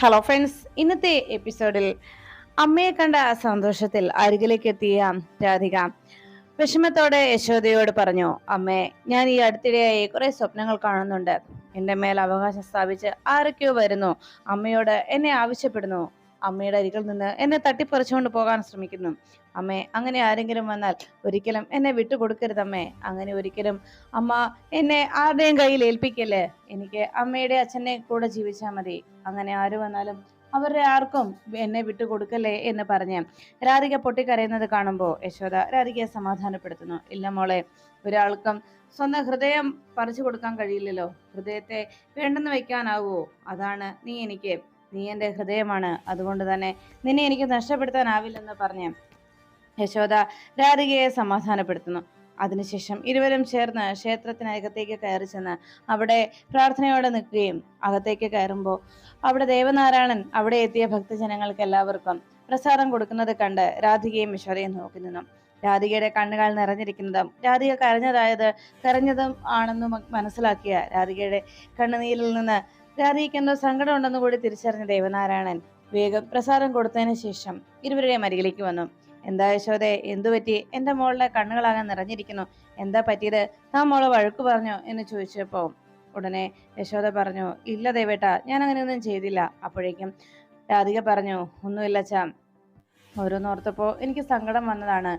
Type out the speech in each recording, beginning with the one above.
Hello friends ഇന്നത്തെ എപ്പിസോഡിൽ അമ്മയെ കണ്ട സന്തോഷത്തിൽ അരികിലേക്ക് എത്തിയ രാധിക വിഷമത്തോടെ യശോദയോട് പറഞ്ഞു അമ്മേ ഞാൻ ഈ അടുത്തിടെയായി കുറെ സ്വപ്നങ്ങൾ കാണുന്നുണ്ട്. എന്റെ മേൽ അവകാശം സ്ഥാപിച്ച് ആരൊക്കെയോ വരുന്നു. അമ്മയോട് എന്നെ ആവശ്യപ്പെടുന്നു. അമ്മയുടെ അരികിൽ നിന്ന് എന്നെ തട്ടിപ്പറിച്ചുകൊണ്ട് പോകാൻ ശ്രമിക്കുന്നു. അമ്മേ അങ്ങനെ ആരെങ്കിലും വന്നാൽ ഒരിക്കലും എന്നെ വിട്ടുകൊടുക്കരുതമ്മേ അങ്ങനെ ഒരിക്കലും അമ്മ എന്നെ ആരുടെയും കയ്യിൽ ഏൽപ്പിക്കല്ലേ? എനിക്ക് അമ്മയുടെ അച്ഛനെ കൂടെ ജീവിച്ചാൽ മതി. അങ്ങനെ ആര് വന്നാലും അവരുടെ ആർക്കും എന്നെ വിട്ടുകൊടുക്കല്ലേ എന്ന് പറഞ്ഞ് രാധിക പൊട്ടിക്കരയുന്നത് കാണുമ്പോൾ യശോദ രാധികയെ സമാധാനപ്പെടുത്തുന്നു. ഇല്ല മോളെ ഒരാൾക്കും സ്വന്തം ഹൃദയം പറിച്ചു കൊടുക്കാൻ കഴിയില്ലല്ലോ. ഹൃദയത്തെ വേണ്ടെന്ന് വെക്കാനാവോ. അതാണ് നീ എനിക്ക് നീ എന്റെ ഹൃദയമാണ്. അതുകൊണ്ട് തന്നെ നിന്നെ എനിക്ക് നഷ്ടപ്പെടുത്താനാവില്ലെന്ന് പറഞ്ഞ് യശോദ രാധികയെ സമാധാനപ്പെടുത്തുന്നു. അതിനുശേഷം ഇരുവരും ചേർന്ന് ക്ഷേത്രത്തിനകത്തേക്ക് കയറി ചെന്ന് അവിടെ പ്രാർത്ഥനയോടെ നിൽക്കുകയും അകത്തേക്ക് കയറുമ്പോൾ അവിടെ ദേവനാരായണൻ അവിടെ എത്തിയ ഭക്തജനങ്ങൾക്ക് എല്ലാവർക്കും പ്രസാദം കൊടുക്കുന്നത് കണ്ട് രാധികയും യശോദയും നോക്കി നിന്നു. രാധികയുടെ കണ്ണുകൾ നിറഞ്ഞിരിക്കുന്നതും രാധിക കരഞ്ഞതായത് കരഞ്ഞതും ആണെന്ന് മനസ്സിലാക്കിയ രാധികയുടെ കണ്ണുനീരിൽ നിന്ന് രാധികയ്ക്ക് എന്തോ സങ്കടം ഉണ്ടെന്ന് കൂടി തിരിച്ചറിഞ്ഞ ദേവനാരായണൻ വേഗം പ്രസാദം കൊടുത്തതിന് ശേഷം ഇരുവരുടെയും അരികിലേക്ക് വന്നു. എന്താ യശോദേ എന്തു പറ്റി? എന്റെ മോളുടെ കണ്ണുകളാകാൻ നിറഞ്ഞിരിക്കുന്നു. എന്താ പറ്റിയത്? താ മോളെ വഴുക്കു പറഞ്ഞോ? എന്ന് ചോദിച്ചപ്പോ ഉടനെ യശോദ പറഞ്ഞു ഇല്ല ദേവേട്ട ഞാൻ അങ്ങനെയൊന്നും ചെയ്തില്ല. അപ്പോഴേക്കും രാധിക പറഞ്ഞു ഒന്നുമില്ല ചാം ഓരോന്നോർത്തപ്പോ എനിക്ക് സങ്കടം വന്നതാണ്.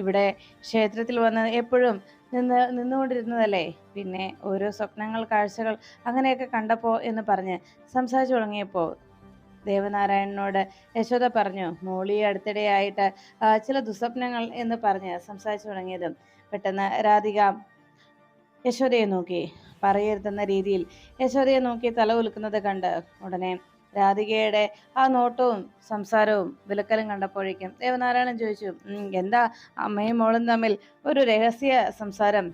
ഇവിടെ ക്ഷേത്രത്തിൽ വന്ന് എപ്പോഴും നിന്ന് നിന്നുകൊണ്ടിരുന്നതല്ലേ? പിന്നെ ഓരോ സ്വപ്നങ്ങൾ കാഴ്ചകൾ അങ്ങനെയൊക്കെ കണ്ടപ്പോൾ എന്ന് പറഞ്ഞ് സംസാരിച്ചു തുടങ്ങിയപ്പോൾ ദേവനാരായണനോട് യശോദ പറഞ്ഞു മോളി അടുത്തിടെയായിട്ട് ചില ദുസ്വപ്നങ്ങൾ എന്ന് പറഞ്ഞ് സംസാരിച്ചു തുടങ്ങിയതും പെട്ടെന്ന് രാധിക യശോദയെ നോക്കി. പറയരുതെന്ന രീതിയിൽ യശോദയെ നോക്കി തല ഉലുക്കുന്നത് കണ്ട് ഉടനെ രാധികയുടെ ആ നോട്ടവും സംസാരവും വിലക്കലും കണ്ടപ്പോഴേക്കും ദേവനാരായണൻ ചോദിച്ചു എന്താ അമ്മയും മോളും തമ്മിൽ ഒരു രഹസ്യ സംസാരം?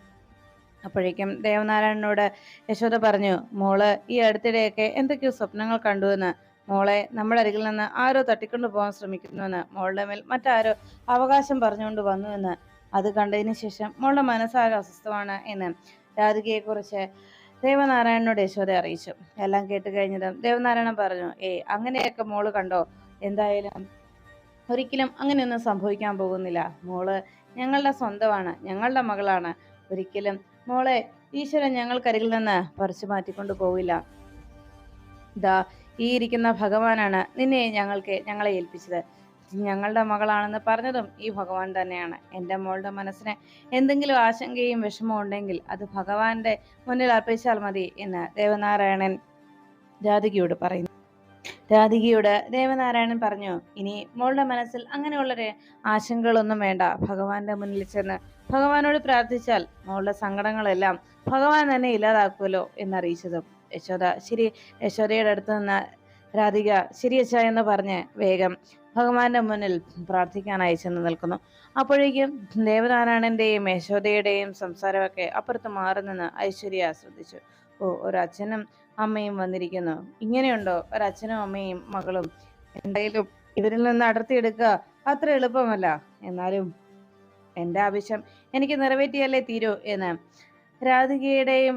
അപ്പോഴേക്കും ദേവനാരായണനോട് യശോദ പറഞ്ഞു മോൾ ഈ അടുത്തിടെയൊക്കെ എന്തൊക്കെയോ സ്വപ്നങ്ങൾ കണ്ടുവെന്ന് മോളെ നമ്മുടെ അരികിൽ നിന്ന് ആരോ തട്ടിക്കൊണ്ടു പോകാൻ ശ്രമിക്കുന്നുവെന്ന് മോളുടെ മേൽ മറ്റാരോ അവകാശം പറഞ്ഞുകൊണ്ട് വന്നുവെന്ന് അത് കണ്ടതിന് ശേഷം മോളുടെ മനസ്സാകെ അസ്വസ്ഥമാണ് എന്ന്. രാധികയെക്കുറിച്ച് ദേവനാരായണനോട് യശോദ അറിയിച്ചു. എല്ലാം കേട്ട് കഴിഞ്ഞതും ദേവനാരായണൻ പറഞ്ഞു ഏ അങ്ങനെയൊക്കെ മോൾ കണ്ടോ? എന്തായാലും ഒരിക്കലും അങ്ങനെയൊന്നും സംഭവിക്കാൻ പോകുന്നില്ല. മോൾ ഞങ്ങളുടെ സ്വന്തമാണ് ഞങ്ങളുടെ മകളാണ്. ഒരിക്കലും മോളെ ഈശ്വരൻ ഞങ്ങൾക്കരികിൽ നിന്ന് പറിച്ചു മാറ്റിക്കൊണ്ട് പോവില്ല. ദാ ഈ ഇരിക്കുന്ന ഭഗവാനാണ് നിന്നെ ഞങ്ങൾക്ക് ഞങ്ങളെ ഏൽപ്പിച്ചത്. ഞങ്ങളുടെ മകളാണെന്ന് പറഞ്ഞതും ഈ ഭഗവാൻ തന്നെയാണ്. എന്റെ മോളുടെ മനസ്സിന് എന്തെങ്കിലും ആശങ്കയും വിഷമവും ഉണ്ടെങ്കിൽ അത് ഭഗവാന്റെ മുന്നിൽ അർപ്പിച്ചാൽ മതി എന്ന് ദേവനാരായണൻ രാധികയോട് പറയുന്നു. രാധികയോട് ദേവനാരായണൻ പറഞ്ഞു ഇനി മോളുടെ മനസ്സിൽ അങ്ങനെയുള്ളൊരു ആശങ്കകളൊന്നും വേണ്ട. ഭഗവാന്റെ മുന്നിൽ ചെന്ന് ഭഗവാനോട് പ്രാർത്ഥിച്ചാൽ മോളുടെ സങ്കടങ്ങളെല്ലാം ഭഗവാൻ തന്നെ ഇല്ലാതാക്കുമല്ലോ എന്നറിയിച്ചതും യശോദ. ശരി യശോദയുടെ അടുത്ത് നിന്ന് രാധിക ശരിയച്ച എന്ന് പറഞ്ഞ് വേഗം ഭഗവാന്റെ മുന്നിൽ പ്രാർത്ഥിക്കാനായി ചെന്ന് നിൽക്കുന്നു. അപ്പോഴേക്കും ദേവനാരായണന്റെയും യശോദയുടെയും സംസാരമൊക്കെ അപ്പുറത്ത് മാറി നിന്ന് ഐശ്വര്യ ശ്രദ്ധിച്ചു. ഓ ഒരച്ഛനും അമ്മയും വന്നിരിക്കുന്നു. ഇങ്ങനെയുണ്ടോ? ഒരച്ഛനും അമ്മയും മകളും എന്തായാലും ഇവരിൽ നിന്ന് അടർത്തിയെടുക്കുക അത്ര എളുപ്പമല്ല. എന്നാലും എന്റെ ആവശ്യം എനിക്ക് നിറവേറ്റിയല്ലേ തീരൂ എന്ന് രാധികയുടെയും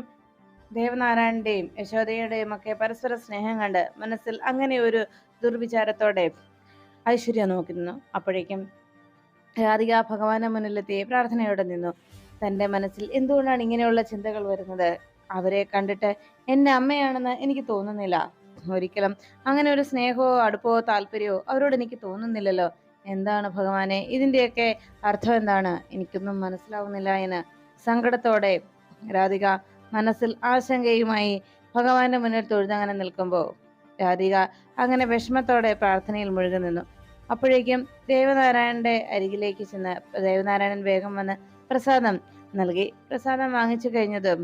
ദേവനാരായണന്റെയും യശോദയുടെയും ഒക്കെ പരസ്പര സ്നേഹം കണ്ട് മനസ്സിൽ അങ്ങനെ ഒരു ദുർവിചാരത്തോടെ ഐശ്വര്യ നോക്കുന്നു. അപ്പോഴേക്കും രാധിക ഭഗവാന്റെ മുന്നിലെത്തി പ്രാർത്ഥനയോടെ നിന്നു. തന്റെ മനസ്സിൽ എന്തുകൊണ്ടാണ് ഇങ്ങനെയുള്ള ചിന്തകൾ വരുന്നത്? അവരെ കണ്ടിട്ട് എന്റെ അമ്മയാണെന്ന് എനിക്ക് തോന്നുന്നില്ല. ഒരിക്കലും അങ്ങനെ ഒരു സ്നേഹമോ അടുപ്പമോ താല്പര്യമോ അവരോട് എനിക്ക് തോന്നുന്നില്ലല്ലോ. എന്താണ് ഭഗവാനെ? ഇതിന്റെയൊക്കെ അർത്ഥം എന്താണ്? എനിക്കൊന്നും മനസ്സിലാവുന്നില്ല എന്ന് സങ്കടത്തോടെ രാധിക മനസ്സിൽ ആശങ്കയുമായി ഭഗവാന്റെ മുന്നിൽ തൊഴുതങ്ങനെ നിൽക്കുമ്പോൾ രാധിക അങ്ങനെ വിഷമത്തോടെ പ്രാർത്ഥനയിൽ മുഴുകി നിന്നു. അപ്പോഴേക്കും ദേവനാരായണന്റെ അരികിലേക്ക് ചെന്ന് ദേവനാരായണൻ വേഗം വന്ന് പ്രസാദം നൽകി. പ്രസാദം വാങ്ങിച്ചു കഴിഞ്ഞതും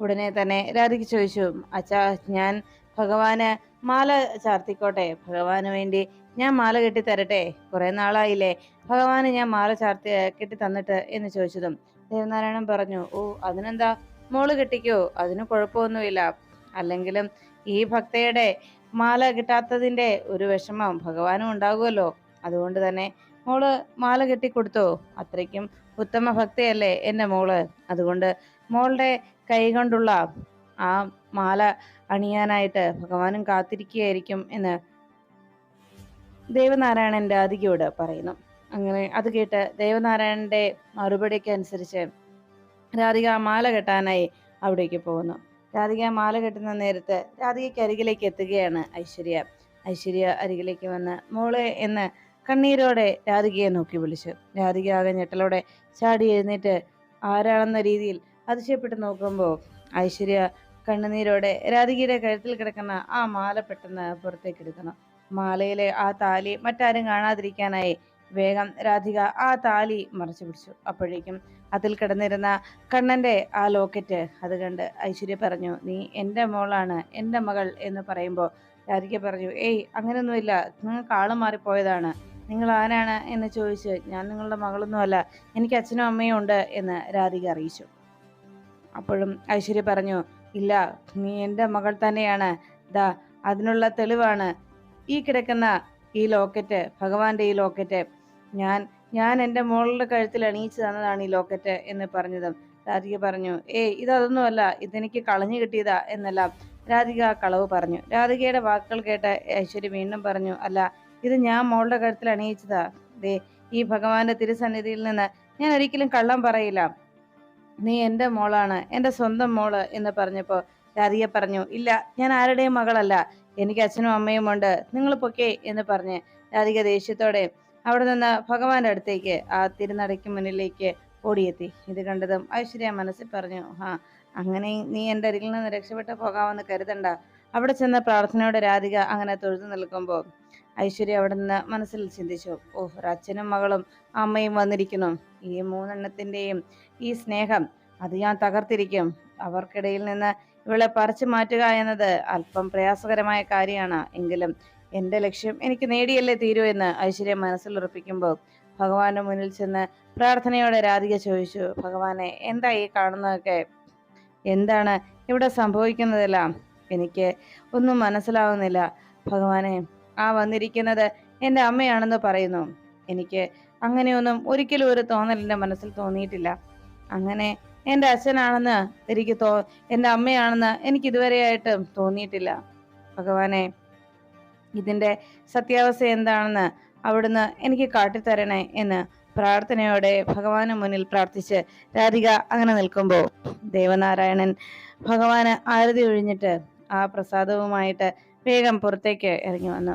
ഉടനെ തന്നെ രാധിക്ക് ചോദിച്ചു അച്ഛാ ഞാൻ ഭഗവാന് മാല ചാർത്തിക്കോട്ടെ? ഭഗവാന് വേണ്ടി ഞാൻ മാല കെട്ടി തരട്ടെ കുറെ നാളായില്ലേ ഭഗവാന് ഞാൻ മാല ചാർത്തി കെട്ടി തന്നിട്ട് എന്ന് ചോദിച്ചതും ദേവനാരായണൻ പറഞ്ഞു ഓ അതിനെന്താ മോൾ കെട്ടിക്കോ? അതിന് കുഴപ്പമൊന്നുമില്ല. അല്ലെങ്കിലും ഈ ഭക്തയുടെ മാല കിട്ടാത്തതിന്റെ ഒരു വിഷമം ഭഗവാനും ഉണ്ടാകുമല്ലോ അതുകൊണ്ട് തന്നെ മോൾ മാല കെട്ടിക്കൊടുത്തോ? അത്രയ്ക്കും ഉത്തമ ഭക്തിയല്ലേ എന്റെ മോൾ. അതുകൊണ്ട് മോളുടെ കൈ കൊണ്ടുള്ള ആ മാല അണിയാനായിട്ട് ഭഗവാനും കാത്തിരിക്കുകയായിരിക്കും എന്ന് ദേവനാരായണൻ രാധികയോട് പറയുന്നു. അങ്ങനെ അത് കേട്ട് ദേവനാരായണന്റെ മറുപടിക്ക് അനുസരിച്ച് രാധിക മാല കെട്ടാനായി അവിടേക്ക് പോകുന്നു. രാധിക മാല കെട്ടുന്ന നേരത്ത് രാധികയ്ക്ക് അരികിലേക്ക് എത്തുകയാണ് ഐശ്വര്യ. ഐശ്വര്യ അരികിലേക്ക് വന്ന് മോളെ എന്ന് കണ്ണീരോടെ രാധികയെ നോക്കി വിളിച്ചു. രാധിക ആകെ ഞെട്ടലോടെ ചാടി എഴുന്നേറ്റ് ആരാണെന്ന രീതിയിൽ അതിശയപ്പെട്ട് നോക്കുമ്പോൾ ഐശ്വര്യ കണ്ണുനീരോടെ രാധികയുടെ കഴുത്തിൽ കിടക്കുന്ന ആ മാല പെട്ടെന്ന് പുറത്തേക്ക് എടുക്കണം മാലയിലെ ആ താലി മറ്റാരും കാണാതിരിക്കാനായി വേഗം രാധിക ആ താലി മറച്ചു പിടിച്ചു. അപ്പോഴേക്കും അതിൽ കിടന്നിരുന്ന കണ്ണന്റെ ആ ലോക്കറ്റ് അത് കണ്ട് ഐശ്വര്യ പറഞ്ഞു നീ എന്റെ മോളാണ് എന്റെ മകൾ എന്ന് പറയുമ്പോൾ രാധിക പറഞ്ഞു ഏയ് അങ്ങനെയൊന്നുമില്ല നിങ്ങൾക്ക് ആൾ മാറിപ്പോയതാണ്. നിങ്ങൾ ആരാണ്? എന്ന് ചോദിച്ച് ഞാൻ നിങ്ങളുടെ മകളൊന്നുമല്ല എനിക്ക് അച്ഛനും അമ്മയും ഉണ്ട് എന്ന് രാധിക അറിയിച്ചു. അപ്പോഴും ഐശ്വര്യ പറഞ്ഞു ഇല്ല നീ എന്റെ മകൾ തന്നെയാണ്. ദാ അതിനുള്ള തെളിവാണ്. ഈ കിടക്കുന്ന ഈ ലോക്കറ്റ് ഭഗവാന്റെ ഈ ലോക്കറ്റ് ഞാൻ ഞാൻ എന്റെ മോളുടെ കഴുത്തിൽ അണിയിച്ചു തന്നതാണ് ഈ ലോക്കറ്റ് എന്ന് പറഞ്ഞതും. രാധിക പറഞ്ഞു ഏയ് ഇതൊന്നുമല്ല ഇതെനിക്ക് കളഞ്ഞു കിട്ടിയതാ എന്നെല്ലാം രാധിക കളവ് പറഞ്ഞു. രാധികയുടെ വാക്കുകൾ കേട്ട് ഐശ്വര്യ വീണ്ടും പറഞ്ഞു അല്ല ഇത് ഞാൻ മോളുടെ കഴുത്തിൽ അണിയിച്ചതാ. ദേ ഈ ഭഗവാന്റെ തിരുസന്നിധിയിൽ നിന്ന് ഞാൻ ഒരിക്കലും കള്ളം പറയില്ല. നീ എന്റെ മോളാണ് എന്റെ സ്വന്തം മോൾ എന്ന് പറഞ്ഞപ്പോൾ രാധിക പറഞ്ഞു ഇല്ല ഞാൻ ആരുടെയും മകളല്ല. എനിക്ക് അച്ഛനും അമ്മയും ഉണ്ട്. നിങ്ങൾ പൊക്കെ എന്ന് പറഞ്ഞ് രാധിക ദേഷ്യത്തോടെ അവിടെ നിന്ന് ഭഗവാന്റെ അടുത്തേക്ക് ആ തിരുനടയ്ക്ക് മുന്നിലേക്ക് ഓടിയെത്തി. ഇത് കണ്ടതും ഐശ്വര്യ മനസ്സിൽ പറഞ്ഞു ആ അങ്ങനെ നീ എന്റെ അരികിൽ നിന്ന് രക്ഷപ്പെട്ടു പോകാമെന്ന് കരുതണ്ട. അവിടെ ചെന്ന പ്രാർത്ഥനയുടെ രാധിക അങ്ങനെ തൊഴുതു നിൽക്കുമ്പോൾ ഐശ്വര്യ അവിടെ നിന്ന് മനസ്സിൽ ചിന്തിച്ചു ഓ അച്ഛനും മകളും അമ്മയും വന്നിരിക്കുന്നു. ഈ മൂന്നെണ്ണത്തിന്റെയും ഈ സ്നേഹം അത് ഞാൻ തകർത്തിരിക്കും. അവർക്കിടയിൽ നിന്ന് ഇവളെ പറിച്ചു മാറ്റുക എന്നത് അല്പം പ്രയാസകരമായ കാര്യമാണ്. എങ്കിലും എന്റെ ലക്ഷ്യം എനിക്ക് നേടിയല്ലേ തീരൂ എന്ന് ഐശ്വര്യ മനസ്സിൽ ഉറപ്പിക്കുമ്പോൾ ഭഗവാന്റെ മുന്നിൽ ചെന്ന് പ്രാർത്ഥനയോടെ രാധിക ചോദിച്ചു ഭഗവാനെ എന്താ ഈ കാണുന്നതൊക്കെ? എന്താണ് ഇവിടെ സംഭവിക്കുന്നതെല്ലാം? എനിക്ക് ഒന്നും മനസ്സിലാവുന്നില്ല. ഭഗവാനെ ആ വന്നിരിക്കുന്നത് എന്റെ അമ്മയാണെന്ന് പറയുന്നു. എനിക്ക് അങ്ങനെയൊന്നും ഒരിക്കലും ഒരു തോന്നൽ എന്റെ മനസ്സിൽ തോന്നിയിട്ടില്ല. അങ്ങനെ എന്റെ അച്ഛനാണെന്ന് എനിക്ക് തോ എന്റെ അമ്മയാണെന്ന് എനിക്ക് ഇതുവരെയായിട്ടും തോന്നിയിട്ടില്ല. ഭഗവാനെ ഇതിന്റെ സത്യാവസ്ഥ എന്താണെന്ന് അവിടുന്ന് എനിക്ക് കാട്ടിത്തരണേ എന്ന് പ്രാർത്ഥനയോടെ ഭഗവാന് മുന്നിൽ പ്രാർത്ഥിച്ച് രാധിക അങ്ങനെ നിൽക്കുമ്പോൾ ദേവനാരായണൻ ഭഗവാന് ആരതി ഒഴിഞ്ഞിട്ട് ആ പ്രസാദവുമായിട്ട് വേഗം പുറത്തേക്ക് ഇറങ്ങി വന്നു.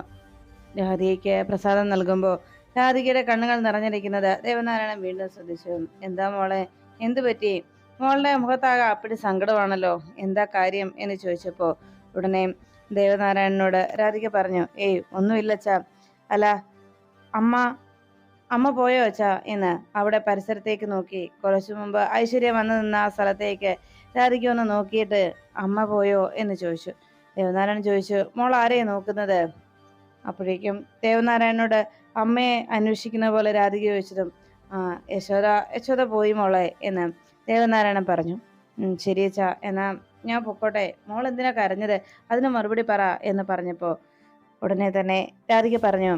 രാധികയ്ക്ക് പ്രസാദം നൽകുമ്പോൾ രാധികയുടെ കണ്ണുകൾ നിറഞ്ഞിരിക്കുന്നത് ദേവനാരായണൻ വീണ്ടും ശ്രദ്ധിച്ചു. എന്താ മോളെ? എന്തു പറ്റി? മോളുടെ മുഖത്താകെ അപ്പടി സങ്കടമാണല്ലോ. എന്താ കാര്യം? എന്ന് ചോദിച്ചപ്പോൾ ഉടനെ ദേവനാരായണനോട് രാധിക പറഞ്ഞു ഏയ് ഒന്നുമില്ല അച്ഛാ. അല്ല അമ്മ അമ്മ പോയോ അച്ഛാ? എന്ന് അവിടെ പരിസരത്തേക്ക് നോക്കി. കുറച്ചു മുമ്പ് ഐശ്വര്യ വന്നു നിന്ന ആ സ്ഥലത്തേക്ക് രാധിക ഒന്ന് നോക്കിയിട്ട് അമ്മ പോയോ എന്ന് ചോദിച്ചു. ദേവനാരായണൻ ചോദിച്ചു മോൾ ആരെയും നോക്കുന്നത്? അപ്പോഴേക്കും ദേവനാരായണനോട് അമ്മയെ അന്വേഷിക്കുന്ന പോലെ രാധിക ചോദിച്ചതും ആ യശോദ യശോദ പോയി മോളെ എന്ന് ദേവനാരായണൻ പറഞ്ഞു. ശരി അച്ഛാ. എന്നാ ഞാൻ പൊക്കോട്ടെ. മോൾ എന്തിനാ കരഞ്ഞത്? അതിന് മറുപടി പറ എന്ന് പറഞ്ഞപ്പോൾ ഉടനെ തന്നെ രാധിക പറഞ്ഞു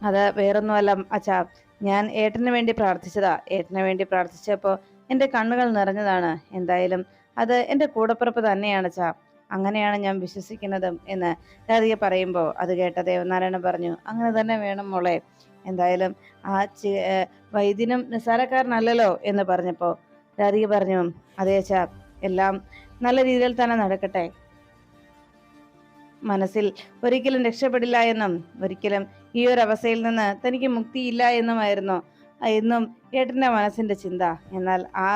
അത് വേറൊന്നുമല്ല അച്ഛാ. ഞാൻ ഏട്ടന് വേണ്ടി പ്രാർത്ഥിച്ചതാ. ഏട്ടന് വേണ്ടി പ്രാർത്ഥിച്ചപ്പോൾ എന്റെ കണ്ണുകൾ നിറഞ്ഞതാണ്. എന്തായാലും അത് എന്റെ കൂടപ്പിറപ്പ് തന്നെയാണ് അച്ഛാ. അങ്ങനെയാണ് ഞാൻ വിശ്വസിക്കുന്നതും എന്ന് രാധിക പറയുമ്പോൾ അത് കേട്ട ദേവനാരായണൻ പറഞ്ഞു അങ്ങനെ തന്നെ വേണം മോളെ. എന്തായാലും ആ ചി വൈദ്യനും നിസ്സാരക്കാരനല്ലല്ലോ എന്ന് പറഞ്ഞപ്പോൾ രാധിക പറഞ്ഞു അതേച്ചാ എല്ലാം നല്ല രീതിയിൽ തന്നെ നടക്കട്ടെ. മനസ്സിൽ ഒരിക്കലും രക്ഷപ്പെടില്ല എന്നും ഒരിക്കലും ഈ ഒരു അവസ്ഥയിൽ നിന്ന് തനിക്ക് മുക്തിയില്ല എന്നുമായിരുന്നു എന്നും ഏട്ടന്റെ മനസ്സിന്റെ ചിന്ത. എന്നാൽ ആ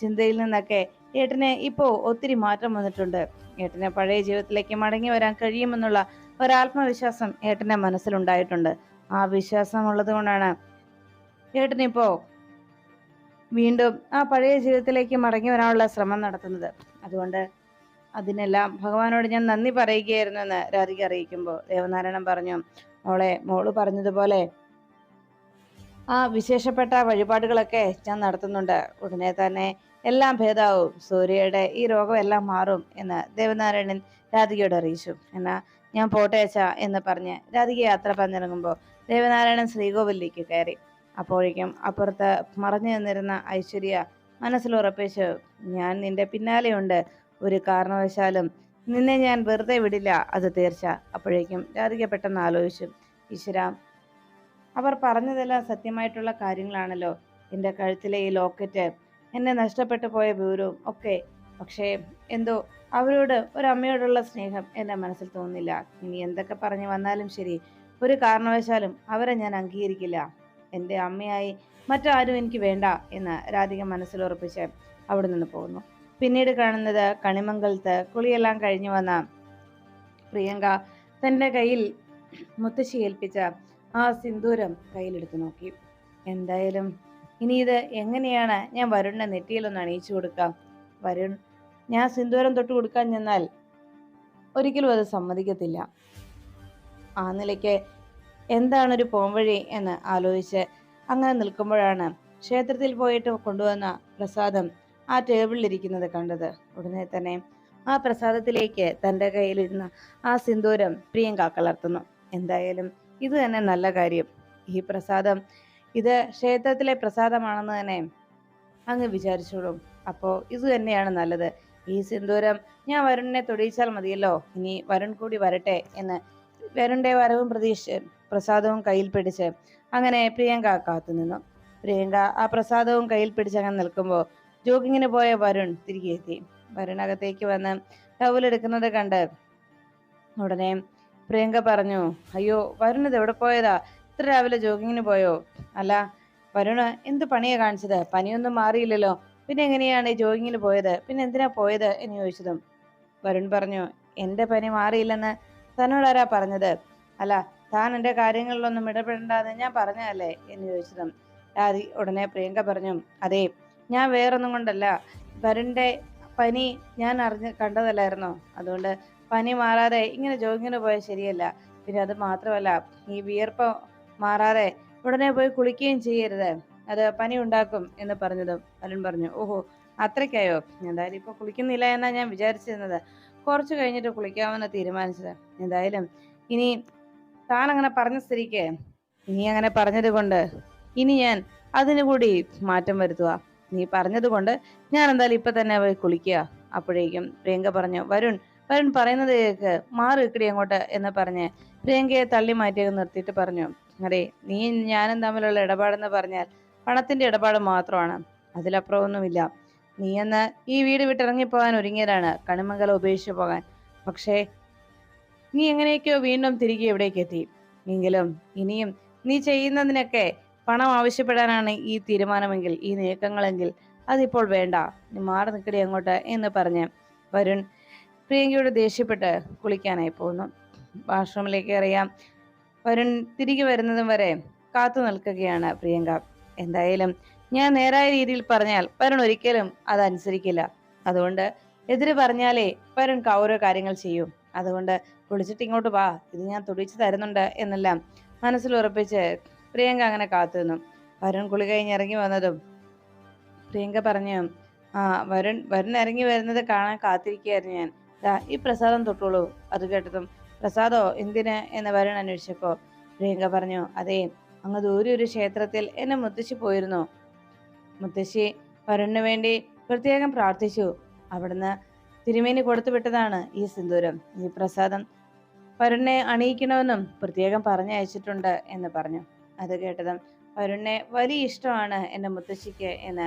ചിന്തയിൽ നിന്നൊക്കെ ഏട്ടനെ ഇപ്പോൾ ഒത്തിരി മാറ്റം വന്നിട്ടുണ്ട്. ഏട്ടനെ പഴയ ജീവിതത്തിലേക്ക് മടങ്ങി വരാൻ കഴിയുമെന്നുള്ള ഒരാത്മവിശ്വാസം ഏട്ടന്റെ മനസ്സിലുണ്ടായിട്ടുണ്ട്. ആ വിശ്വാസം ഉള്ളത് കൊണ്ടാണ് ഏട്ടനിപ്പോൾ വീണ്ടും ആ പഴയ ജീവിതത്തിലേക്ക് മടങ്ങി വരാനുള്ള ശ്രമം നടത്തുന്നത്. അതുകൊണ്ട് അതിനെല്ലാം ഭഗവാനോട് ഞാൻ നന്ദി പറയുകയായിരുന്നു എന്ന് രാധിക അറിയിക്കുമ്പോൾ ദേവനാരായണൻ പറഞ്ഞു മോളെ മോൾ പറഞ്ഞതുപോലെ ആ വിശേഷപ്പെട്ട വഴിപാടുകളൊക്കെ ഞാൻ നടത്തുന്നുണ്ട്. ഉടനെ തന്നെ എല്ലാം ഭേദാവും. സൂര്യയുടെ ഈ രോഗം എല്ലാം മാറും എന്ന് ദേവനാരായണൻ രാധികയോട് അറിയിച്ചു. എന്നാ ഞാൻ പോട്ടേച്ച എന്ന് പറഞ്ഞ് രാധിക യാത്ര പറഞ്ഞിറങ്ങുമ്പോൾ ദേവനാരായണൻ ശ്രീകോവിലേക്ക് കയറി. അപ്പോഴേക്കും അപ്പുറത്ത് മറഞ്ഞു നിന്നിരുന്ന ഐശ്വര്യ മനസ്സിൽ ഉറപ്പിച്ചു ഞാൻ നിന്റെ പിന്നാലെയുണ്ട്. ഒരു കാരണവശാലും നിന്നെ ഞാൻ വെറുതെ വിടില്ല. അത് തീർച്ച. അപ്പോഴേക്കും രാധിക പെട്ടെന്ന് ആലോചിച്ചു. ഈശ്വര അവർ പറഞ്ഞതെല്ലാം സത്യമായിട്ടുള്ള കാര്യങ്ങളാണല്ലോ. എന്റെ കഴുത്തിലെ ഈ ലോക്കറ്റ് എന്നെ നഷ്ടപ്പെട്ടു പോയ വിവരവും ഒക്കെ. പക്ഷേ എന്തോ അവരോട് ഒരമ്മയോടുള്ള സ്നേഹം എന്റെ മനസ്സിൽ തോന്നുന്നില്ല. ഇനി എന്തൊക്കെ പറഞ്ഞു വന്നാലും ശരി. ഒരു കാരണവശാലും അവരെ ഞാൻ അംഗീകരിക്കില്ല. എന്റെ അമ്മയായി മറ്റാരും എനിക്ക് വേണ്ട എന്ന് രാധിക മനസ്സിൽ ഉറപ്പിച്ച് അവിടെ നിന്ന് പോകുന്നു. പിന്നീട് കാണുന്നത് കണിമംഗലത്ത് കുളിയെല്ലാം കഴിഞ്ഞു വന്ന പ്രിയങ്ക തന്റെ കയ്യിൽ മുത്തശ്ശി ഏൽപ്പിച്ച ആ സിന്ദൂരം കയ്യിലെടുത്ത് നോക്കി. എന്തായാലും ഇനി ഇത് എങ്ങനെയാണ് ഞാൻ വരുണിനെ നെറ്റിയിലൊന്ന് അണിയിച്ചു കൊടുക്കാം? വരുൺ ഞാൻ സിന്ദൂരം തൊട്ട് കൊടുക്കാൻ ചെന്നാൽ ഒരിക്കലും അത് സമ്മതിക്കത്തില്ല. ആ നിലയ്ക്ക് എന്താണൊരു പോംവഴി എന്ന് ആലോചിച്ച് അങ്ങനെ നിൽക്കുമ്പോഴാണ് ക്ഷേത്രത്തിൽ പോയിട്ട് കൊണ്ടുവന്ന പ്രസാദം ആ ടേബിളിലിരിക്കുന്നത് കണ്ടത്. ഉടനെ തന്നെ ആ പ്രസാദത്തിലേക്ക് തന്റെ കയ്യിലിരുന്ന ആ സിന്ദൂരം പ്രിയങ്ക കലർത്തുന്നു. എന്തായാലും ഇത് തന്നെ നല്ല കാര്യം. ഈ പ്രസാദം ഇത് ക്ഷേത്രത്തിലെ പ്രസാദമാണെന്ന് തന്നെ അങ്ങ് വിചാരിച്ചോളും. അപ്പോൾ ഇത് തന്നെയാണ് നല്ലത്. ഈ സിന്ദൂരം ഞാൻ വരുണിനെ തൊടിയിച്ചാൽ മതിയല്ലോ. ഇനി വരുൺ കൂടി വരട്ടെ എന്ന് വരുണിന്റെ വരവും പ്രതീക്ഷിച്ച് പ്രസാദവും കയ്യിൽ പിടിച്ച് അങ്ങനെ പ്രിയങ്ക കാത്തു നിന്നു പ്രിയങ്ക ആ പ്രസാദവും കയ്യിൽ പിടിച്ച് അങ്ങനെ നിൽക്കുമ്പോൾ ജോഗിങ്ങിന് പോയ വരുൺ തിരികെ എത്തി. വരുൺ അകത്തേക്ക് വന്ന് ടവലെടുക്കുന്നത് കണ്ട് ഉടനെ പ്രിയങ്ക പറഞ്ഞു അയ്യോ വരുൺ ഇത് എവിടെ പോയതാ? ഇത്ര രാവിലെ ജോഗിങ്ങിന് പോയോ? അല്ല വരുണ് എന്ത് പണിയാ കാണിച്ചത്? പനിയൊന്നും മാറിയില്ലല്ലോ. പിന്നെ എങ്ങനെയാണ് ജോഗിങ്ങിന് പോയത്? പിന്നെ എന്തിനാ പോയത്? എന്ന് ചോദിച്ചതും വരുൺ പറഞ്ഞു എന്റെ പനി മാറിയില്ലെന്ന് തന്നോടാരാ പറഞ്ഞത്? അല്ല താൻ എന്റെ കാര്യങ്ങളിലൊന്നും ഇടപെടണ്ടെന്ന് ഞാൻ പറഞ്ഞതല്ലേ? എന്ന് ചോദിച്ചതും രാധി ഉടനെ പ്രിയങ്ക പറഞ്ഞു അതെ ഞാൻ വേറൊന്നും കൊണ്ടല്ല. വരുണിന്റെ പനി ഞാൻ അറിഞ്ഞ് കണ്ടതല്ലായിരുന്നോ? അതുകൊണ്ട് പനി മാറാതെ ഇങ്ങനെ ജോഗിങ്ങിന് പോയാൽ ശരിയല്ല. പിന്നെ അത് മാത്രമല്ല ഈ വിയർപ്പ് മാറാതെ ഉടനെ പോയി കുളിക്കുകയും ചെയ്യരുത്. അത് പനി ഉണ്ടാക്കും എന്ന് പറഞ്ഞതും അരുൺ പറഞ്ഞു. ഓഹോ അത്രയ്ക്കായോ? എന്തായാലും ഇപ്പോൾ കുളിക്കുന്നില്ല എന്നാണ് ഞാൻ വിചാരിച്ചിരുന്നത്. കുറച്ച് കഴിഞ്ഞിട്ട് കുളിക്കാമെന്ന് തീരുമാനിച്ചത്. എന്തായാലും ഇനി താൻ അങ്ങനെ പറഞ്ഞ സ്ഥിതിക്ക് നീ അങ്ങനെ പറഞ്ഞത് കൊണ്ട് ഇനി ഞാൻ അതിനു കൂടി മാറ്റം വരുത്തുക. നീ പറഞ്ഞത് കൊണ്ട് ഞാൻ എന്തായാലും ഇപ്പൊ തന്നെ പോയി കുളിക്കുക. അപ്പോഴേക്കും പ്രിയങ്ക പറഞ്ഞു വരുൺ വരുൺ പറയുന്നത് കേക്ക് മാറി ഇക്കടി അങ്ങോട്ട് എന്ന് പറഞ്ഞ് പ്രിയങ്കയെ തള്ളി മാറ്റിയൊക്കെ നിർത്തിയിട്ട് പറഞ്ഞു അതെ നീ ഞാനും തമ്മിലുള്ള ഇടപാടെന്ന് പറഞ്ഞാൽ പണത്തിന്റെ ഇടപാട് മാത്രമാണ്. അതിലപ്പുറമൊന്നുമില്ല. നീ എന്ന് ഈ വീട് വിട്ടിറങ്ങിപ്പോകാൻ ഒരുങ്ങിയതാണ് കണിമംഗലം ഉപേക്ഷിച്ചു പോകാൻ. പക്ഷേ നീ എങ്ങനെയൊക്കെയോ വീണ്ടും തിരികെ ഇവിടേക്ക് എത്തി. എങ്കിലും ഇനിയും നീ ചെയ്യുന്നതിനൊക്കെ പണം ആവശ്യപ്പെടാനാണ് ഈ തീരുമാനമെങ്കിൽ ഈ നീക്കങ്ങളെങ്കിൽ അതിപ്പോൾ വേണ്ട. നീ മാറി നിൽക്കടി അങ്ങോട്ട് എന്ന് പറഞ്ഞ് വരുൺ പ്രിയങ്കയോട് ദേഷ്യപ്പെട്ട് കുളിക്കാനായി പോകുന്നു. വാഷ്റൂമിലേക്ക് അറിയാം വരുൺ തിരികെ വരുന്നതും വരെ കാത്തു നിൽക്കുകയാണ് പ്രിയങ്ക. എന്തായാലും ഞാൻ നേരായ രീതിയിൽ പറഞ്ഞാൽ വരുൺ ഒരിക്കലും അത് അതുകൊണ്ട് എതിര് പറഞ്ഞാലേ വരുൺ ഓരോ കാര്യങ്ങൾ ചെയ്യും. അതുകൊണ്ട് കുളിച്ചിട്ട് ഇങ്ങോട്ട് വാ ഇത് ഞാൻ തുടിച്ചു തരുന്നുണ്ട് എന്നെല്ലാം മനസ്സിൽ ഉറപ്പിച്ച് പ്രിയങ്ക അങ്ങനെ കാത്തു നിന്നു. വരുൺ കുളി കഴിഞ്ഞ് ഇറങ്ങി വന്നതും പ്രിയങ്ക പറഞ്ഞു ആ വരുൺ വരുൺ ഇറങ്ങി വരുന്നത് കാണാൻ കാത്തിരിക്കുകയായിരുന്നു ഞാൻ. ദാ ഈ പ്രസാദം തൊട്ടുള്ളൂ അത് കേട്ടതും. പ്രസാദോ എന്തിന്? എന്ന് വരുൺ അന്വേഷിച്ചപ്പോൾ പ്രിയങ്ക പറഞ്ഞു അതെ അങ്ങ് ദൂരെ ഒരു ക്ഷേത്രത്തിൽ എന്നെ മുത്തശ്ശി പോയിരുന്നു. മുത്തശ്ശി വരുണിന് വേണ്ടി പ്രത്യേകം പ്രാർത്ഥിച്ചു. അവിടുന്ന് തിരുമേനി കൊടുത്തു വിട്ടതാണ് ഈ സിന്ദൂരം. ഈ പ്രസാദം വരുണ്ണെ അണിയിക്കണമെന്നും പ്രത്യേകം പറഞ്ഞയച്ചിട്ടുണ്ട് എന്ന് പറഞ്ഞു. അത് കേട്ടതും വരുണ്ണെ വലിയ ഇഷ്ടമാണ് എന്റെ മുത്തശ്ശിക്ക് എന്ന്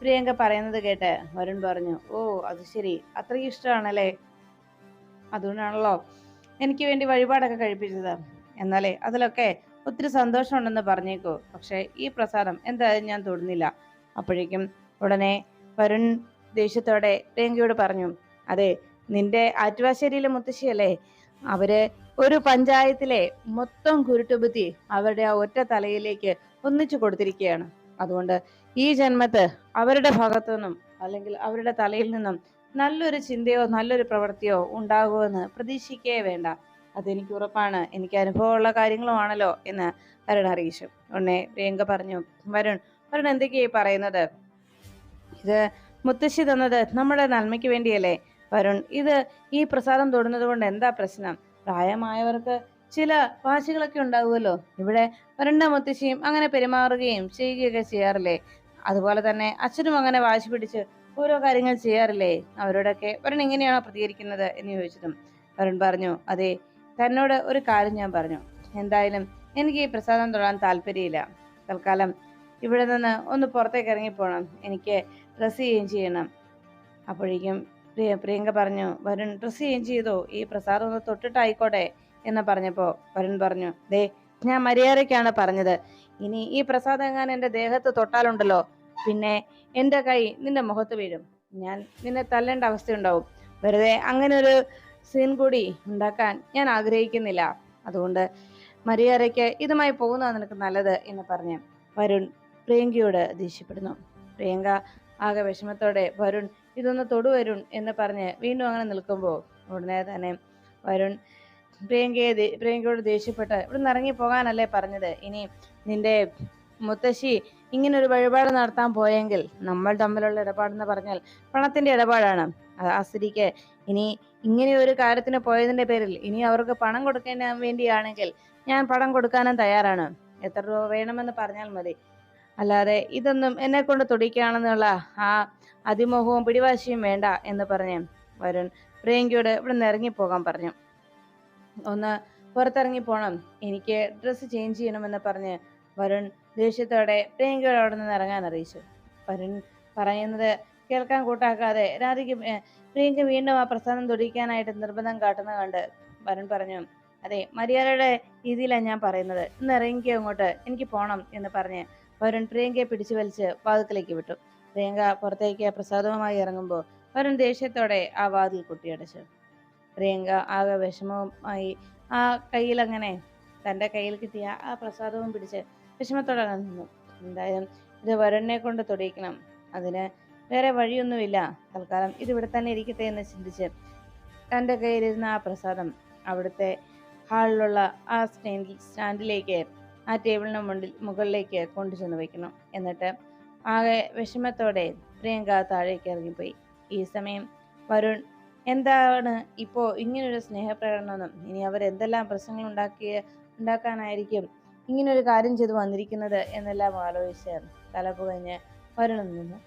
പ്രിയങ്ക പറയുന്നത് കേട്ട് വരുൺ പറഞ്ഞു ഓ അത് ശരി. അത്രയ്ക്ക് ഇഷ്ടമാണല്ലേ? അതുകൊണ്ടാണല്ലോ എനിക്ക് വേണ്ടി വഴിപാടൊക്കെ കഴിപ്പിച്ചത്. എന്നാലേ അതിലൊക്കെ ഒത്തിരി സന്തോഷമുണ്ടെന്ന് പറഞ്ഞേക്കൂ. പക്ഷേ ഈ പ്രസാദം എന്തായാലും ഞാൻ തൊടുന്നില്ല. അപ്പോഴേക്കും ഉടനെ വരുൺ ദേഷ്യത്തോടെ പ്രിയങ്കയോട് പറഞ്ഞു അതെ നിന്റെ ആറ്റുവാശ്ശേരിയിലെ മുത്തശ്ശിയല്ലേ? അവർ ഒരു പഞ്ചായത്തിലെ മൊത്തം കുരുട്ടുബുദ്ധി അവരുടെ ആ ഒറ്റ തലയിലേക്ക് ഒന്നിച്ചു കൊടുത്തിരിക്കുകയാണ്. അതുകൊണ്ട് ഈ ജന്മത്ത് അവരുടെ ഭാഗത്തു നിന്നും അല്ലെങ്കിൽ അവരുടെ തലയിൽ നിന്നും നല്ലൊരു ചിന്തയോ നല്ലൊരു പ്രവൃത്തിയോ ഉണ്ടാകുമെന്ന് പ്രതീക്ഷിക്കേ വേണ്ട. അതെനിക്ക് ഉറപ്പാണ്. എനിക്ക് അനുഭവമുള്ള കാര്യങ്ങളുമാണല്ലോ എന്ന് വരുൺ അറിയിച്ചു. ഉണ്ണെ പ്രിയങ്ക പറഞ്ഞു. വരുൺ വരുൺ എന്തൊക്കെയായി പറയുന്നത്? ഇത് മുത്തശ്ശി തന്നത് നമ്മുടെ നന്മയ്ക്ക് വേണ്ടിയല്ലേ? വരുൺ ഇത് ഈ പ്രസാദം തൊടുന്നത് കൊണ്ട് എന്താ പ്രശ്നം? പ്രായമായവർക്ക് ചില വാശികളൊക്കെ ഉണ്ടാവുമല്ലോ. ഇവിടെ വരണ്ട മുത്തശ്ശിയും അങ്ങനെ പെരുമാറുകയും ചെയ്യുകയൊക്കെ ചെയ്യാറില്ലേ? അതുപോലെ തന്നെ അച്ഛനും അങ്ങനെ വാശി പിടിച്ച് ഓരോ കാര്യങ്ങൾ ചെയ്യാറില്ലേ? അവരോടൊക്കെ വരുൺ എങ്ങനെയാണോ പ്രതികരിക്കുന്നത് എന്ന് ചോദിച്ചതും വരുൺ പറഞ്ഞു അതെ തന്നോട് ഒരു കാര്യം ഞാൻ പറഞ്ഞു. എന്തായാലും എനിക്ക് ഈ പ്രസാദം തൊടാൻ താല്പര്യമില്ല. തൽക്കാലം ഇവിടെ നിന്ന് ഒന്ന് പുറത്തേക്ക് ഇറങ്ങിപ്പോണം. എനിക്ക് ഡ്രസ്സ് ചെയ്യുകയും ചെയ്യണം. അപ്പോഴേക്കും പ്രിയ പ്രിയങ്ക പറഞ്ഞു വരുൺ ഡ്രസ്സ് ചെയ്യുകയും ചെയ്തോ? ഈ പ്രസാദം ഒന്ന് തൊട്ടിട്ടായിക്കോട്ടെ എന്ന് പറഞ്ഞപ്പോൾ വരുൺ പറഞ്ഞു ദേ ഞാൻ മര്യാദയ്ക്കാണ് പറഞ്ഞത്. ഇനി ഈ പ്രസാദം എങ്ങാൻ എന്റെ ദേഹത്ത് തൊട്ടാലുണ്ടല്ലോ പിന്നെ എന്റെ കൈ നിന്റെ മുഖത്ത് വീഴും. ഞാൻ നിന്നെ തല്ലേണ്ട അവസ്ഥയുണ്ടാവും. വെറുതെ അങ്ങനെ ഒരു സീൻ കൂടി ഉണ്ടാക്കാൻ ഞാൻ ആഗ്രഹിക്കുന്നില്ല. അതുകൊണ്ട് മര്യാദയ്ക്ക് ഇതുമായി പോകുന്നതാണ് നിനക്ക് നല്ലത് എന്ന് പറഞ്ഞ് വരുൺ പ്രിയങ്കയോട് ദേഷ്യപ്പെടുന്നു. പ്രിയങ്ക ആകെ വിഷമത്തോടെ വരുൺ ഇതൊന്ന് തൊടു വരുൺ എന്ന് പറഞ്ഞ് വീണ്ടും അങ്ങനെ നിൽക്കുമ്പോൾ ഉടനെ തന്നെ വരുൺ പ്രിയങ്കയെ പ്രിയങ്കയോട് ദേഷ്യപ്പെട്ട് ഇവിടെ നിന്ന് ഇറങ്ങി പോകാനല്ലേ പറഞ്ഞത്? ഇനി നിന്റെ മുത്തശ്ശി ഇങ്ങനെ ഒരു വഴിപാട് നടത്താൻ പോയെങ്കിൽ നമ്മൾ തമ്മിലുള്ള ഇടപാടെന്ന് പറഞ്ഞാൽ പണത്തിന്റെ ഇടപാടാണ്. ആ സ്ത്രീക്ക് ഇനി ഇങ്ങനെ ഒരു കാര്യത്തിന് പോയതിന്റെ പേരിൽ ഇനി അവർക്ക് പണം കൊടുക്കാൻ വേണ്ടിയാണെങ്കിൽ ഞാൻ പണം കൊടുക്കാനും തയ്യാറാണ്. എത്ര രൂപ വേണമെന്ന് പറഞ്ഞാൽ മതി. അല്ലാതെ ഇതൊന്നും എന്നെ കൊണ്ട് തുടിക്കുകയാണെന്നുള്ള ആ അതിമോഹവും പിടിവാശിയും വേണ്ട എന്ന് പറഞ്ഞ് വരുൺ പ്രിയങ്കയോട് ഇവിടെ നിന്ന് ഇറങ്ങിപ്പോകാൻ പറഞ്ഞു. ഒന്ന് പുറത്തിറങ്ങി പോകണം എനിക്ക് ഡ്രസ്സ് ചേഞ്ച് ചെയ്യണമെന്ന് പറഞ്ഞ് വരുൺ ദേഷ്യത്തോടെ പ്രിയങ്കയോട് അവിടെ നിന്ന് ഇറങ്ങാൻ അറിയിച്ചു. വരുൺ പറയുന്നത് കേൾക്കാൻ കൂട്ടാക്കാതെ രാധിക്ക് പ്രിയങ്ക വീണ്ടും ആ പ്രസാദം തുടിക്കാനായിട്ട് നിർബന്ധം കാട്ടുന്നത് കണ്ട് വരുൺ പറഞ്ഞു അതെ മര്യാദയുടെ രീതിയിലാണ് ഞാൻ പറയുന്നത്. ഇന്ന് ഇറങ്ങിക്കോ അങ്ങോട്ട്. എനിക്ക് പോകണം എന്ന് പറഞ്ഞ് വരുൺ പ്രിയങ്കയെ പിടിച്ചു വലിച്ച് വാതിക്കലേക്ക് വിട്ടു. പ്രിയങ്ക പുറത്തേക്ക് പ്രസാദവുമായി ഇറങ്ങുമ്പോൾ വരുൺ ദേഷ്യത്തോടെ ആ വാതിൽ കുട്ടിയടച്ചു. പ്രിയങ്ക ആകെ വിഷമവുമായി ആ കയ്യിൽ അങ്ങനെ തന്റെ കയ്യിൽ കിട്ടിയ ആ പ്രസാദവും പിടിച്ച് വിഷമത്തോടെ നിന്നു. എന്തായാലും ഇത് വരുണിനെ കൊണ്ട് തൊടിയിക്കണം. അതിന് വേറെ വഴിയൊന്നുമില്ല. തൽക്കാലം ഇതിവിടെ തന്നെ ഇരിക്കട്ടെ എന്ന് ചിന്തിച്ച് തന്റെ കയ്യിലിരുന്ന ആ പ്രസാദം അവിടുത്തെ ഹാളിലുള്ള ആ സ്റ്റാൻഡിൽ സ്റ്റാൻഡിലേക്ക് ആ ടേബിളിന് മുണ്ടിൽ മുകളിലേക്ക് കൊണ്ടുചെന്ന് വയ്ക്കണം. എന്നിട്ട് ആകെ വിഷമത്തോടെ പ്രിയങ്ക താഴേക്ക് ഇറങ്ങിപ്പോയി. ഈ സമയം വരുൺ എന്താണ് ഇപ്പോൾ ഇങ്ങനൊരു സ്നേഹപ്രകടനമെന്നും? ഇനി അവർ എന്തെല്ലാം പ്രശ്നങ്ങൾ ഉണ്ടാക്കിയ ഉണ്ടാക്കാനായിരിക്കും ഇങ്ങനൊരു കാര്യം ചെയ്തു വന്നിരിക്കുന്നത്? എന്നെല്ലാം ആലോചിച്ച് തലപുകഞ്ഞ് വരുണം നിന്നു.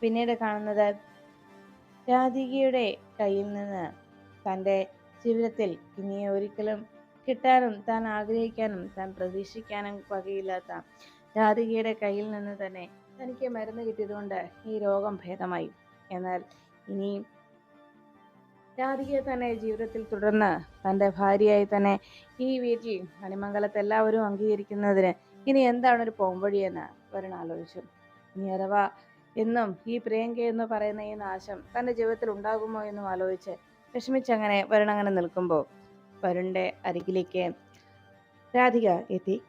പിന്നീട് കാണുന്നത് രാധികയുടെ കയ്യിൽ നിന്ന് തന്റെ ജീവിതത്തിൽ ഇനി ഒരിക്കലും കിട്ടാനും താൻ ആഗ്രഹിക്കാനും താൻ പ്രതീക്ഷിക്കാനും വകയില്ലാത്ത രാധികയുടെ കയ്യിൽ നിന്ന് തന്നെ തനിക്ക് മരുന്ന് കിട്ടിയതുകൊണ്ട് ഈ രോഗം ഭേദമായി. എന്നാൽ ഇനി രാധികയെ തന്നെ ജീവിതത്തിൽ തുടർന്ന് തന്റെ ഭാര്യയായി തന്നെ ഈ വീട്ടിൽ മണിമംഗലത്ത് എല്ലാവരും അംഗീകരിക്കുന്നതിന് ഇനി എന്താണ് ഒരു പോംവഴിയെന്ന് വരുൺ ആലോചിച്ചു. ഇനി അഥവാ എന്നും ഈ പ്രിയങ്ക എന്ന് പറയുന്ന ഈ നാശം തന്റെ ജീവിതത്തിൽ ഉണ്ടാകുമോ എന്നും ആലോചിച്ച് വിഷമിച്ചങ്ങനെ വരുൺ നിൽക്കുമ്പോൾ വരുണിന്റെ അരികിലേക്ക്. രാധിക എത്തി.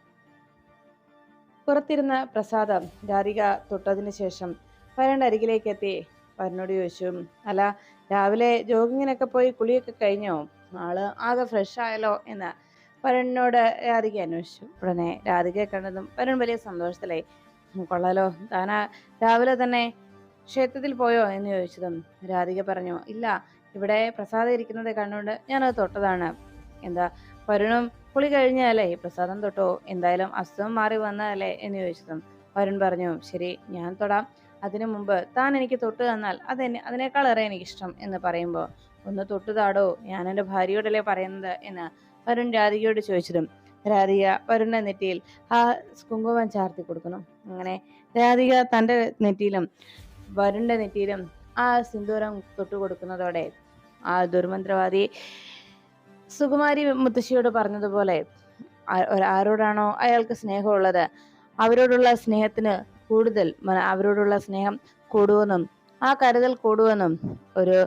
പുറത്തിരുന്ന പ്രസാദം രാധിക തൊട്ടതിന് ശേഷം വരുണിന്റെ അരികിലേക്ക് എത്തി. വരുണോട് ചോദിച്ചു അല്ല രാവിലെ ജോഗിങ്ങിനൊക്കെ പോയി കുളിയൊക്കെ കഴിഞ്ഞോ? ആൾ ആകെ ഫ്രഷ് ആയല്ലോ എന്ന് വരുണിനോട് രാധിക അന്വേഷിച്ചു. ഉടനെ രാധികയെ കണ്ടതും വരുൺ വലിയ സന്തോഷത്തിലായി. കൊള്ളാലോ താനാ രാവിലെ തന്നെ ക്ഷേത്രത്തിൽ പോയോ? എന്ന് ചോദിച്ചതും രാധിക പറഞ്ഞു ഇല്ല ഇവിടെ പ്രസാദം ഇരിക്കുന്നത് കണ്ടുകൊണ്ട് ഞാനത് തൊട്ടതാണ്. എന്താ വരുണും പുളി കഴിഞ്ഞാലേ പ്രസാദം തൊട്ടോ? എന്തായാലും അസുഖം മാറി വന്നതല്ലേ എന്ന് ചോദിച്ചതും വരുൺ പറഞ്ഞു ശരി ഞാൻ തൊടാം. അതിനു മുമ്പ് താൻ എനിക്ക് തൊട്ട് തന്നാൽ അതെന്നെ അതിനേക്കാളേറെ എനിക്കിഷ്ടം എന്ന് പറയുമ്പോൾ ഒന്ന് തൊട്ട് താടോ? ഞാൻ എന്റെ ഭാര്യയോടല്ലേ പറയുന്നത്? എന്ന് വരുൺ രാധികയോട് ചോദിച്ചതും രാധിക വരുണിന്റെ നെറ്റിയിൽ ആ കുങ്കുമം ചാർത്തി കൊടുക്കുന്നു. അങ്ങനെ രാധിക തന്റെ നെറ്റിയിലും വരുണിന്റെ നെറ്റിയിലും ആ സിന്ദൂരം തൊട്ട് കൊടുക്കുന്നതോടെ ആ ദുർമന്ത്രവാദി സുകുമാരി മുത്തശ്ശിയോട് പറഞ്ഞതുപോലെ ആരോടാണോ അയാൾക്ക് സ്നേഹമുള്ളത് അവരോടുള്ള സ്നേഹത്തിന് കൂടുതൽ അവരോടുള്ള സ്നേഹം കൂടുവെന്നും ആ കരുതൽ കൂടുവെന്നും ഒരു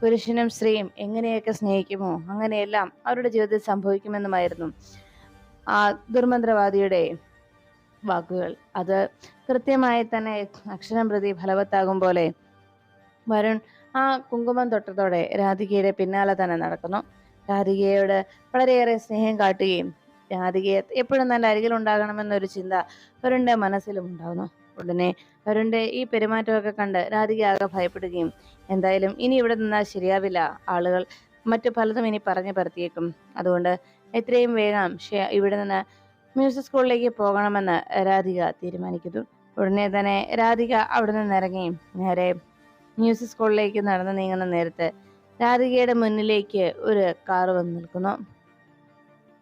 പുരുഷനും സ്ത്രീയും എങ്ങനെയൊക്കെ സ്നേഹിക്കുമോ അങ്ങനെയെല്ലാം അവരുടെ ജീവിതത്തിൽ സംഭവിക്കുമെന്നുമായിരുന്നു ആ ദുർമന്ത്രവാദിയുടെ വാക്കുകൾ. അത് കൃത്യമായി തന്നെ അക്ഷരം പ്രതി ഫലവത്താകും പോലെ വരുൺ ആ കുങ്കുമം തൊട്ടതോടെ രാധികയുടെ പിന്നാലെ തന്നെ നടക്കുന്നു. രാധികയോട് വളരെയേറെ സ്നേഹം കാട്ടുകയും രാധികയെ എപ്പോഴും നല്ല അരികിൽ ഉണ്ടാകണമെന്നൊരു ചിന്ത വരുണിന്റെ മനസ്സിലും ഉണ്ടാകുന്നു ഉടനെ വരുണിന്റെ ഈ പെരുമാറ്റമൊക്കെ കണ്ട് രാധിക ആകെ ഭയപ്പെടുകയും എന്തായാലും ഇനി ഇവിടെ നിന്നാൽ ശരിയാവില്ല. ആളുകൾ മറ്റു പലതും ഇനി പറഞ്ഞു പരത്തിയേക്കും. അതുകൊണ്ട് എത്രയും വേഗം ഇവിടെ നിന്ന് മ്യൂസിക് സ്കൂളിലേക്ക് പോകണമെന്ന് രാധിക തീരുമാനിക്കുന്നു. ഉടനെ തന്നെ രാധിക അവിടെ നിന്ന് ഇറങ്ങി നേരെ മ്യൂസിക് സ്കൂളിലേക്ക് നടന്നു നീങ്ങുന്ന നേരത്ത് രാധികയുടെ മുന്നിലേക്ക് ഒരു കാറ് വന്ന് നിൽക്കുന്നു.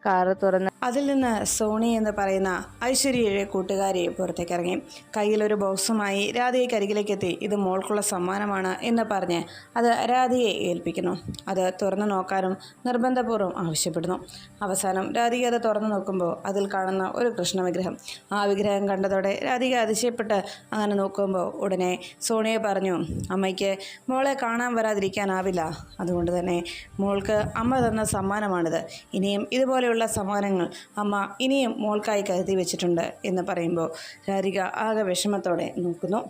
കാറ് തുറന്ന് അതിൽ നിന്ന് സോണി എന്ന് പറയുന്ന ഐശ്വര്യയുടെ കൂട്ടുകാരി പുറത്തേക്ക് ഇറങ്ങി കയ്യിലൊരു ബോക്സുമായി രാധയെ കരികിലേക്കെത്തി ഇത് മോൾക്കുള്ള സമ്മാനമാണ് എന്ന് പറഞ്ഞ് അത് രാധയെ ഏൽപ്പിക്കുന്നു. അത് തുറന്നു നോക്കാനും നിർബന്ധപൂർവം ആവശ്യപ്പെടുന്നു. അവസാനം രാധിക അത് തുറന്നു നോക്കുമ്പോൾ അതിൽ കാണുന്ന ഒരു കൃഷ്ണവിഗ്രഹം. ആ വിഗ്രഹം കണ്ടതോടെ രാധിക അതിശയപ്പെട്ട് അങ്ങനെ നോക്കുമ്പോൾ ഉടനെ സോണിയെ പറഞ്ഞു അമ്മയ്ക്ക് മോളെ കാണാൻ വരാതിരിക്കാനാവില്ല. അതുകൊണ്ട് തന്നെ മോൾക്ക് അമ്മ തന്ന സമ്മാനമാണിത്. ഇനിയും ഇതുപോലെയുള്ള സമ്മാനങ്ങൾ അമ്മ ഇനിയും മോൾക്കായി കരുതി വെച്ചിട്ടുണ്ട് എന്ന് പറയുമ്പോൾ രാധിക ആകെ വിഷമത്തോടെ നോക്കുന്നു.